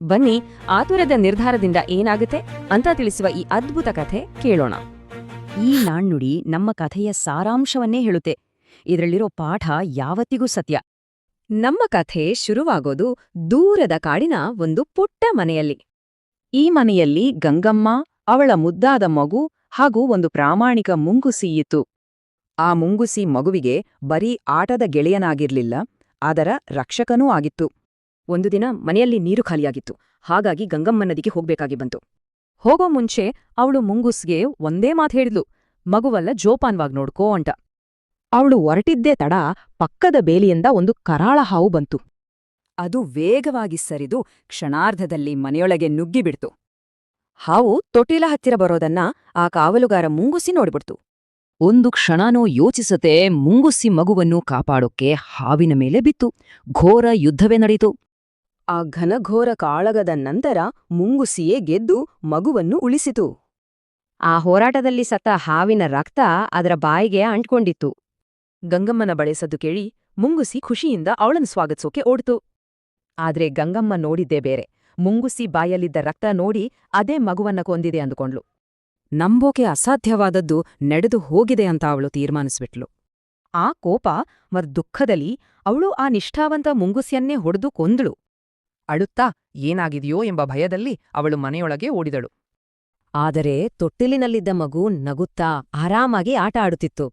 ಬನ್ನಿ, ಆತುರದ ನಿರ್ಧಾರದಿಂದ ಏನಾಗುತ್ತೆ ಅಂತ ತಿಳಿಸುವ ಈ ಅದ್ಭುತ ಕಥೆ ಕೇಳೋಣ. ಈ ನಾಣ್ಣುಡಿ ನಮ್ಮ ಕಥೆಯ ಸಾರಾಂಶವನ್ನೇ ಹೇಳುತ್ತೆ. ಇದರಲ್ಲಿರೋ ಪಾಠ ಯಾವತ್ತಿಗೂ ಸತ್ಯ. ನಮ್ಮ ಕಥೆ ಶುರುವಾಗೋದು ದೂರದ ಕಾಡಿನ ಒಂದು ಪುಟ್ಟ ಮನೆಯಲ್ಲಿ. ಈ ಮನೆಯಲ್ಲಿ ಗಂಗಮ್ಮ, ಅವಳ ಮುದ್ದಾದ ಮಗು ಹಾಗೂ ಒಂದು ಪ್ರಾಮಾಣಿಕ ಮುಂಗುಸಿ ಇತ್ತು. ಆ ಮುಂಗುಸಿ ಮಗುವಿಗೆ ಬರೀ ಆಟದ ಗೆಳೆಯನಾಗಿರ್ಲಿಲ್ಲ, ಅದರ ರಕ್ಷಕನೂ ಆಗಿತ್ತು. ಒಂದು ದಿನ ಮನೆಯಲ್ಲಿ ನೀರು ಖಾಲಿಯಾಗಿತ್ತು. ಹಾಗಾಗಿ ಗಂಗಮ್ಮ ನದಿಗೆ ಹೋಗ್ಬೇಕಾಗಿ ಬಂತು. ಹೋಗೋ ಮುಂಚೆ ಅವಳು ಮುಂಗುಸ್ಗೆ ಒಂದೇ ಮಾತು ಹೇಳಿದ್ಲು. ಮಗುವಲ್ಲ ಜೋಪಾನ್ವಾಗ್ ನೋಡ್ಕೋ ಅಂಟ ಅವಳು ಹೊರಟಿದ್ದೇ ತಡ ಪಕ್ಕದ ಬೇಲಿಯಿಂದ ಒಂದು ಕರಾಳ ಹಾವು ಬಂತು. ಅದು ವೇಗವಾಗಿ ಸರಿದು ಕ್ಷಣಾರ್ಧದಲ್ಲಿ ಮನೆಯೊಳಗೆ ನುಗ್ಗಿಬಿಡ್ತು. ಹಾವು ತೊಟ್ಟಿಲ ಹತ್ತಿರ ಬರೋದನ್ನ ಆ ಕಾವಲುಗಾರ ಮುಂಗುಸಿ ನೋಡ್ಬಿಡ್ತು. ಒಂದು ಕ್ಷಣನೂ ಯೋಚಿಸತೆ ಮುಂಗುಸಿ ಮಗುವನ್ನು ಕಾಪಾಡೋಕ್ಕೆ ಹಾವಿನ ಮೇಲೆ ಬಿತ್ತು. ಘೋರ ಯುದ್ಧವೇ ನಡೆಯಿತು ಆ ಘನಘೋರ ಕಾಳಗದ ನಂತರ ಮುಂಗುಸಿಯೇ ಗೆದ್ದು ಮಗುವನ್ನು ಉಳಿಸಿತು. ಆ ಹೋರಾಟದಲ್ಲಿ ಸತ್ತ ಹಾವಿನ ರಕ್ತ ಅದರ ಬಾಯಿಗೆ ಅಂಟ್ಕೊಂಡಿತ್ತು. ಗಂಗಮ್ಮನ ಬಳೆಸದ್ದು ಕೇಳಿ ಮುಂಗುಸಿ ಖುಷಿಯಿಂದ ಅವಳನ್ನು ಸ್ವಾಗತಿಸೋಕೆ ಓಡ್ತು. ಆದ್ರೆ ಗಂಗಮ್ಮ ನೋಡಿದ್ದೇ ಬೇರೆ. ಮುಂಗುಸಿ ಬಾಯಲ್ಲಿದ್ದ ರಕ್ತ ನೋಡಿ ಅದೇ ಮಗುವನ್ನ ಕೊಂದಿದೆ ಅಂದುಕೊಂಡ್ಲು ನಂಬೋಕೆ ಅಸಾಧ್ಯವಾದದ್ದು ನಡೆದು ಹೋಗಿದೆ ಅಂತ ಅವಳು ತೀರ್ಮಾನಿಸ್ಬಿಟ್ಲು. ಆ ಕೋಪ ಮರ್ ದುಃಖದಲ್ಲಿ ಅವಳು ಆ ನಿಷ್ಠಾವಂತ ಮುಂಗುಸಿಯನ್ನೇ ಹೊಡೆದು ಕೊಂದಳು. ಅಳುತ್ತಾ ಏನಾಗಿದೆಯೋ ಎಂಬ ಭಯದಲ್ಲಿ ಅವಳು ಮನೆಯೊಳಗೆ ಓಡಿದಳು. ಆದರೆ ತೊಟ್ಟಿಲಿನಲ್ಲಿದ್ದ ಮಗು ನಗುತ್ತಾ ಆರಾಮಾಗಿ ಆಟ ಆಡುತ್ತಿತ್ತು.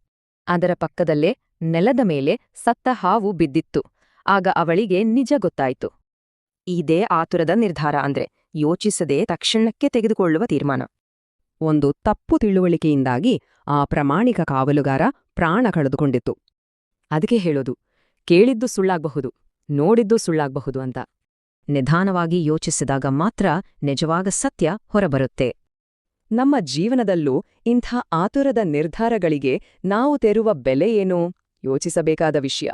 ಅದರ ಪಕ್ಕದಲ್ಲೇ ನೆಲದ ಮೇಲೆ ಸತ್ತ ಹಾವು ಬಿದ್ದಿತ್ತು. ಆಗ ಅವಳಿಗೆ ನಿಜ ಗೊತ್ತಾಯಿತು. ಇದೇ ಆತುರದ ನಿರ್ಧಾರ ಅಂದ್ರೆ ಯೋಚಿಸದೆ ತಕ್ಷಣಕ್ಕೆ ತೆಗೆದುಕೊಳ್ಳುವ ತೀರ್ಮಾನ. ಒಂದು ತಪ್ಪು ತಿಳುವಳಿಕೆಯಿಂದಾಗಿ ಆ ಪ್ರಾಮಾಣಿಕ ಕಾವಲುಗಾರ ಪ್ರಾಣ ಕಳೆದುಕೊಂಡಿತ್ತು. ಅದಕ್ಕೆ ಹೇಳೋದು, ಕೇಳಿದ್ದು ಸುಳ್ಳಾಗಬಹುದು, ನೋಡಿದ್ದು ಸುಳ್ಳಾಗಬಹುದು ಅಂತ. ನಿಧಾನವಾಗಿ ಯೋಚಿಸಿದಾಗ ಮಾತ್ರ ನಿಜವಾಗ ಸತ್ಯ ಹೊರಬರುತ್ತೆ. ನಮ್ಮ ಜೀವನದಲ್ಲೂ ಇಂಥ ಆತುರದ ನಿರ್ಧಾರಗಳಿಗೆ ನಾವು ತೆರುವ ಬೆಲೆ ಏನು? ಯೋಚಿಸಬೇಕಾದ ವಿಷಯ.